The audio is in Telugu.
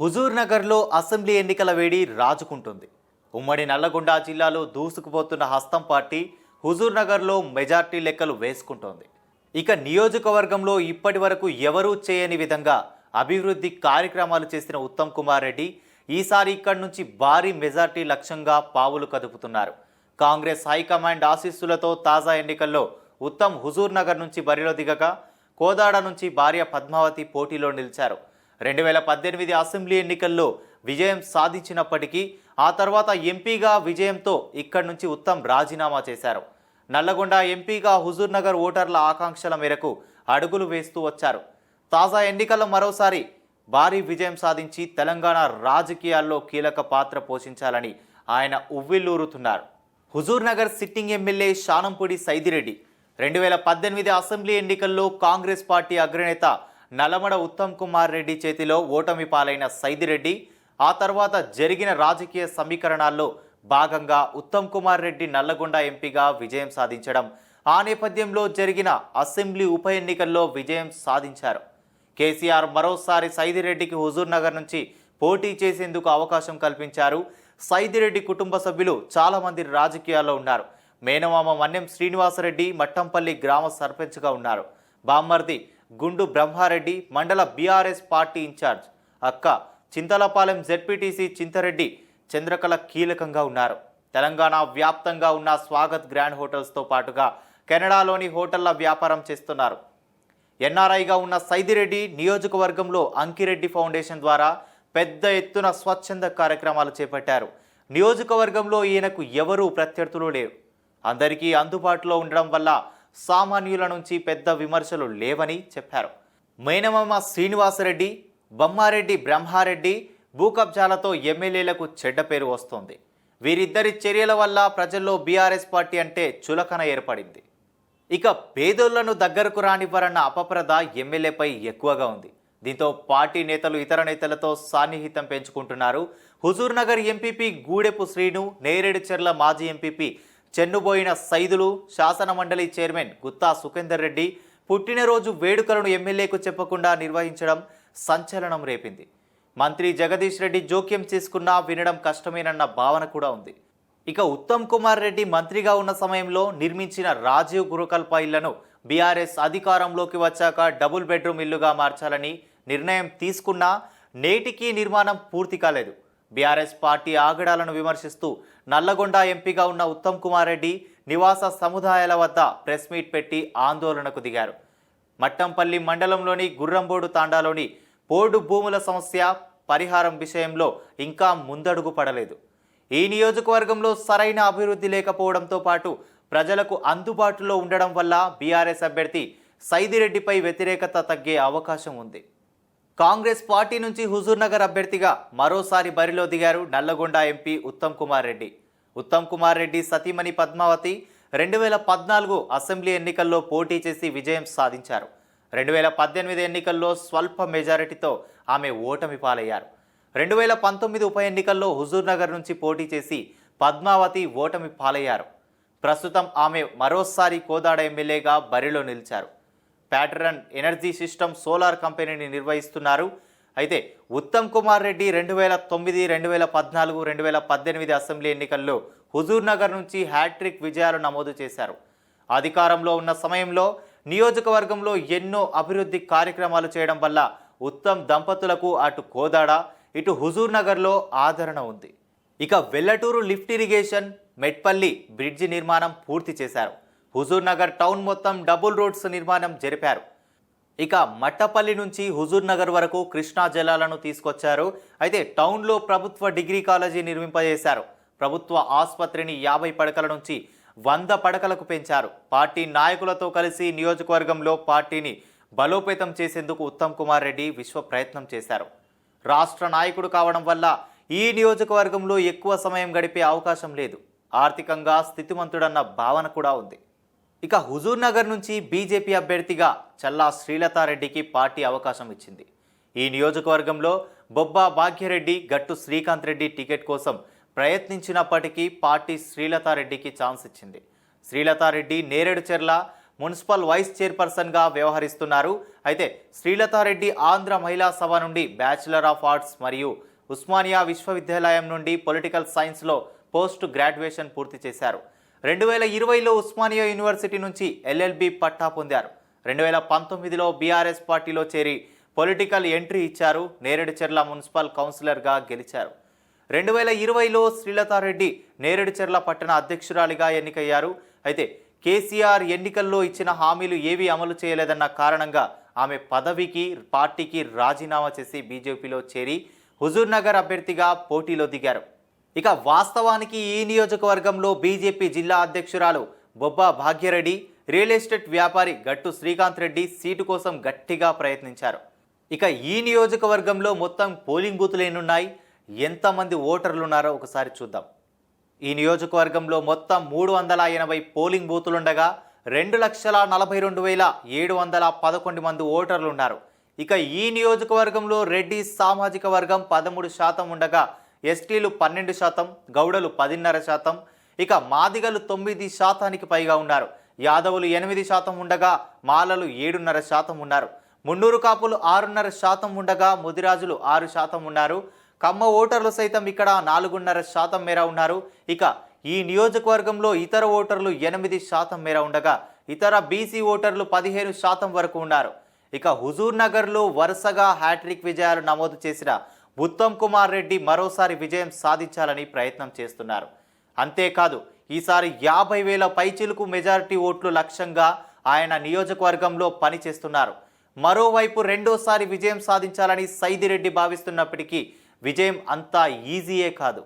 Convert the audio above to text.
హుజూర్ నగర్లో అసెంబ్లీ ఎన్నికల వేడి రాజుకుంటుంది. ఉమ్మడి నల్లగొండ జిల్లాలో దూసుకుపోతున్న హస్తం పార్టీ హుజూర్ నగర్లో మెజార్టీ లెక్కలు వేసుకుంటోంది. ఇక నియోజకవర్గంలో ఇప్పటి వరకు ఎవరూ చేయని విధంగా అభివృద్ధి కార్యక్రమాలు చేసిన ఉత్తమ్ కుమార్ రెడ్డి ఈసారి ఇక్కడి నుంచి భారీ మెజార్టీ లక్ష్యంగా పావులు కదుపుతున్నారు. కాంగ్రెస్ హైకమాండ్ ఆశీస్సులతో తాజా ఎన్నికల్లో ఉత్తమ్ హుజూర్ నగర్ నుంచి బరిలో దిగగా కోదాడ నుంచి భార్య పద్మావతి పోటీలో నిలిచారు. రెండు వేల పద్దెనిమిది అసెంబ్లీ ఎన్నికల్లో విజయం సాధించినప్పటికీ ఆ తర్వాత ఎంపీగా విజయంతో ఇక్కడి నుంచి ఉత్తమ్ రాజీనామా చేశారు. నల్లగొండ ఎంపీగా హుజూర్ నగర్ ఓటర్ల ఆకాంక్షల మేరకు అడుగులు వేస్తూ వచ్చారు. తాజా ఎన్నికల్లో మరోసారి భారీ విజయం సాధించి తెలంగాణ రాజకీయాల్లో కీలక పాత్ర పోషించాలని ఆయన ఉవ్విల్లూరుతున్నారు హుజూర్నగర్ సిట్టింగ్ ఎమ్మెల్యే శానంపూడి సైదిరెడ్డి. రెండు వేల పద్దెనిమిది అసెంబ్లీ ఎన్నికల్లో కాంగ్రెస్ పార్టీ అగ్రనేత నల్లమడ ఉత్తమ్ కుమార్ రెడ్డి చేతిలో ఓటమి పాలైన సైదిరెడ్డి ఆ తర్వాత జరిగిన రాజకీయ సమీకరణాల్లో భాగంగా ఉత్తమ్ కుమార్ రెడ్డి నల్లగొండ ఎంపీగా విజయం సాధించడం ఆ నేపథ్యంలో జరిగిన అసెంబ్లీ ఉప ఎన్నికల్లో విజయం సాధించారు. కేసీఆర్ మరోసారి సైదిరెడ్డికి హుజూర్ నగర్ నుంచి పోటీ చేసేందుకు అవకాశం కల్పించారు. సైదిరెడ్డి కుటుంబ సభ్యులు చాలామంది రాజకీయాల్లో ఉన్నారు. మేనమామ మన్యం శ్రీనివాసరెడ్డి మట్టంపల్లి గ్రామ సర్పంచ్గా ఉన్నారు. బామ్మర్ది గుండు బ్రహ్మారెడ్డి మండల బీఆర్ఎస్ పార్టీ ఇన్ఛార్జ్. అక్క చింతలపాలెం జెడ్పీటీసీ చింతరెడ్డి చంద్రకళ కీలకంగా ఉన్నారు. తెలంగాణ వ్యాప్తంగా ఉన్న స్వాగత్ గ్రాండ్ హోటల్స్తో పాటుగా కెనడాలోని హోటళ్ళ వ్యాపారం చేస్తున్నారు. ఎన్ఆర్ఐగా ఉన్న సైదిరెడ్డి నియోజకవర్గంలో అంకిరెడ్డి ఫౌండేషన్ ద్వారా పెద్ద ఎత్తున స్వచ్ఛంద కార్యక్రమాలు చేపట్టారు. నియోజకవర్గంలో ఈయనకు ఎవరూ ప్రత్యర్థులు లేరు. అందరికీ అందుబాటులో ఉండడం వల్ల సామాన్యుల నుంచి పెద్ద విమర్శలు లేవని చెప్పారు. మేనమామ శ్రీనివాసరెడ్డి బొమ్మారెడ్డి బ్రహ్మారెడ్డి భూకబ్జాలతో ఎమ్మెల్యేలకు చెడ్డ పేరు వస్తోంది. వీరిద్దరి చర్యల వల్ల ప్రజల్లో బీఆర్ఎస్ పార్టీ అంటే చులకన ఏర్పడింది. ఇక పేదోళ్ళను దగ్గరకు రానివ్వరన్న అపప్రద ఎమ్మెల్యేపై ఎక్కువగా ఉంది. దీంతో పార్టీ నేతలు ఇతర నేతలతో సాన్నిహితం పెంచుకుంటున్నారు. హుజూర్నగర్ ఎంపీపీ గూడెపు శ్రీను నేరేడుచెర్ల మాజీ ఎంపీపీ చెన్నుబోయిన సైదులు శాసన మండలి చైర్మన్ గుత్తా సుఖేందర్ రెడ్డి పుట్టినరోజు వేడుకలను ఎమ్మెల్యేకు చెప్పకుండా నిర్వహించడం సంచలనం రేపింది. మంత్రి జగదీష్ రెడ్డి జోక్యం చేసుకున్నా వినడం కష్టమేనన్న భావన కూడా ఉంది. ఇక ఉత్తమ్ కుమార్ రెడ్డి మంత్రిగా ఉన్న సమయంలో నిర్మించిన రాజీవ్ గురుకల్ప ఇళ్ళను బీఆర్ఎస్ అధికారంలోకి వచ్చాక డబుల్ బెడ్రూమ్ ఇల్లుగా మార్చాలని నిర్ణయం తీసుకున్నా నేటికీ నిర్మాణం పూర్తి కాలేదు. బీఆర్ఎస్ పార్టీ ఆగడాలను విమర్శిస్తూ నల్లగొండ ఎంపీగా ఉన్న ఉత్తమ్ కుమార్ రెడ్డి నివాస సముదాయాల వద్ద ప్రెస్ మీట్ పెట్టి ఆందోళనకు దిగారు. మట్టంపల్లి మండలంలోని గుర్రంబోడు తాండాలోని బోర్డు భూముల సమస్య పరిహారం విషయంలో ఇంకా ముందడుగు పడలేదు. ఈ నియోజకవర్గంలో సరైన అభివృద్ధి లేకపోవడంతో పాటు ప్రజలకు అందుబాటులో ఉండడం వల్ల బీఆర్ఎస్ అభ్యర్థి సైదిరెడ్డిపై వ్యతిరేకత తగ్గే అవకాశం ఉంది. కాంగ్రెస్ పార్టీ నుంచి హుజూర్నగర్ అభ్యర్థిగా మరోసారి బరిలో దిగారు నల్లగొండ ఎంపీ ఉత్తమ్ కుమార్ రెడ్డి. ఉత్తమ్ కుమార్ రెడ్డి సతీమణి పద్మావతి రెండు వేల పద్నాలుగు అసెంబ్లీ ఎన్నికల్లో పోటీ చేసి విజయం సాధించారు. రెండు వేల పద్దెనిమిది ఎన్నికల్లో స్వల్ప మెజారిటీతో ఆమె ఓటమి పాలయ్యారు. రెండు వేల పంతొమ్మిది ఉప ఎన్నికల్లో హుజూర్నగర్ నుంచి పోటీ చేసి పద్మావతి ఓటమి పాలయ్యారు. ప్రస్తుతం ఆమె మరోసారి కోదాడ ఎమ్మెల్యేగా బరిలో నిలిచారు. ప్యాటరన్ ఎనర్జీ సిస్టమ్ సోలార్ కంపెనీని నిర్వహిస్తున్నారు. అయితే ఉత్తమ్ కుమార్ రెడ్డి రెండు వేల తొమ్మిది రెండు వేల పద్నాలుగు రెండు వేల పద్దెనిమిది అసెంబ్లీ ఎన్నికల్లో హుజూర్ నగర్ నుంచి హ్యాట్రిక్ విజయాలు నమోదు చేశారు. అధికారంలో ఉన్న సమయంలో నియోజకవర్గంలో ఎన్నో అభివృద్ధి కార్యక్రమాలు చేయడం వల్ల ఉత్తమ్ దంపతులకు అటు కోదాడ ఇటు హుజూర్ నగర్లో ఆదరణ ఉంది. ఇక Vellaturu lift irrigation Metpalli bridge నిర్మాణం పూర్తి చేశారు. హుజూర్ నగర్ టౌన్ మొత్తం డబుల్ రోడ్స్ నిర్మాణం జరిపారు. ఇక మట్టపల్లి నుంచి హుజూర్ నగర్ వరకు కృష్ణా జలాలను తీసుకొచ్చారు. అయితే టౌన్లో ప్రభుత్వ డిగ్రీ కాలేజీ నిర్మింపజేశారు. ప్రభుత్వ ఆసుపత్రిని యాభై పడకల నుంచి వంద పడకలకు పెంచారు. పార్టీ నాయకులతో కలిసి నియోజకవర్గంలో పార్టీని బలోపేతం చేసేందుకు ఉత్తమ్ కుమార్ రెడ్డి విశ్వ ప్రయత్నం చేశారు. రాష్ట్ర నాయకుడు కావడం వల్ల ఈ నియోజకవర్గంలో ఎక్కువ సమయం గడిపే అవకాశం లేదు. ఆర్థికంగా స్థితిమంతుడన్న భావన కూడా ఉంది. ఇక హుజూర్ నగర్ నుంచి బీజేపీ అభ్యర్థిగా చల్లా శ్రీలతారెడ్డికి పార్టీ అవకాశం ఇచ్చింది. ఈ నియోజకవర్గంలో బొబ్బా భాగ్యరెడ్డి గట్టు శ్రీకాంత్ రెడ్డి టికెట్ కోసం ప్రయత్నించినప్పటికీ పార్టీ శ్రీలతారెడ్డికి ఛాన్స్ ఇచ్చింది. శ్రీలతారెడ్డి నేరేడు చెర్ల మున్సిపల్ వైస్ చైర్పర్సన్గా వ్యవహరిస్తున్నారు. అయితే శ్రీలతారెడ్డి ఆంధ్ర మహిళా సభ నుండి బ్యాచిలర్ ఆఫ్ ఆర్ట్స్ మరియు ఉస్మానియా విశ్వవిద్యాలయం నుండి పొలిటికల్ సైన్స్లో పోస్ట్ గ్రాడ్యుయేషన్ పూర్తి చేశారు. రెండు వేల ఇరవైలో ఉస్మానియా యూనివర్సిటీ నుంచి ఎల్ఎల్బి పట్టా పొందారు. రెండు వేల పంతొమ్మిదిలో బీఆర్ఎస్ పార్టీలో చేరి పొలిటికల్ ఎంట్రీ ఇచ్చారు. నేరేడుచెర్ల మున్సిపల్ కౌన్సిలర్గా గెలిచారు. రెండు వేల ఇరవైలో శ్రీలతారెడ్డి నేరేడుచెర్ల పట్టణ అధ్యక్షురాలిగా ఎన్నికయ్యారు. అయితే కేసీఆర్ ఎన్నికల్లో ఇచ్చిన హామీలు ఏవీ అమలు చేయలేదన్న కారణంగా ఆమె పదవికి పార్టీకి రాజీనామా చేసి బీజేపీలో చేరి హుజూర్నగర్ అభ్యర్థిగా పోటీలో దిగారు. ఇక వాస్తవానికి ఈ నియోజకవర్గంలో బీజేపీ జిల్లా అధ్యక్షురాలు బొబ్బా భాగ్యరెడ్డి రియల్ ఎస్టేట్ వ్యాపారి గట్టు శ్రీకాంత్ రెడ్డి సీటు కోసం గట్టిగా ప్రయత్నించారు. ఇక ఈ నియోజకవర్గంలో మొత్తం పోలింగ్ బూతులు ఎన్నున్నాయి? ఎంతమంది ఓటర్లు ఉన్నారో ఒకసారి చూద్దాం. ఈ నియోజకవర్గంలో మొత్తం మూడు వందల ఎనభై పోలింగ్ బూతులుండగా రెండు లక్షల నలభై రెండు వేల ఏడు వందల పదకొండు మంది ఓటర్లు ఉన్నారు. ఇక ఈ నియోజకవర్గంలో రెడ్డి సామాజిక వర్గం పదమూడు శాతం ఉండగా ఎస్టీలు పన్నెండు శాతం గౌడలు పదిన్నర శాతం. ఇక మాదిగలు తొమ్మిది శాతానికి పైగా ఉన్నారు. యాదవులు ఎనిమిది శాతం ఉండగా మాలలు ఏడున్నర శాతం ఉన్నారు. మున్నూరు కాపులు ఆరున్నర శాతం ఉండగా ముదిరాజులు ఆరు శాతం ఉన్నారు. కమ్మ ఓటర్లు సైతం ఇక్కడ నాలుగున్నర శాతం మేర ఉన్నారు. ఇక ఈ నియోజకవర్గంలో ఇతర ఓటర్లు ఎనిమిది శాతం మేర ఉండగా ఇతర బీసీ ఓటర్లు పదిహేను శాతం వరకు ఉన్నారు. ఇక హుజూర్ నగర్లో వరుసగా హ్యాట్రిక్ విజయాలు నమోదు చేసిన ఉత్తమ్ కుమార్ రెడ్డి మరోసారి విజయం సాధించాలని ప్రయత్నం చేస్తున్నారు. అంతేకాదు ఈసారి యాభై వేల పైచిలుకు మెజారిటీ ఓట్లు లక్ష్యంగా ఆయన నియోజకవర్గంలో పనిచేస్తున్నారు. మరోవైపు రెండోసారి విజయం సాధించాలని సైదిరెడ్డి భావిస్తున్నప్పటికీ విజయం అంతా ఈజీయే కాదు.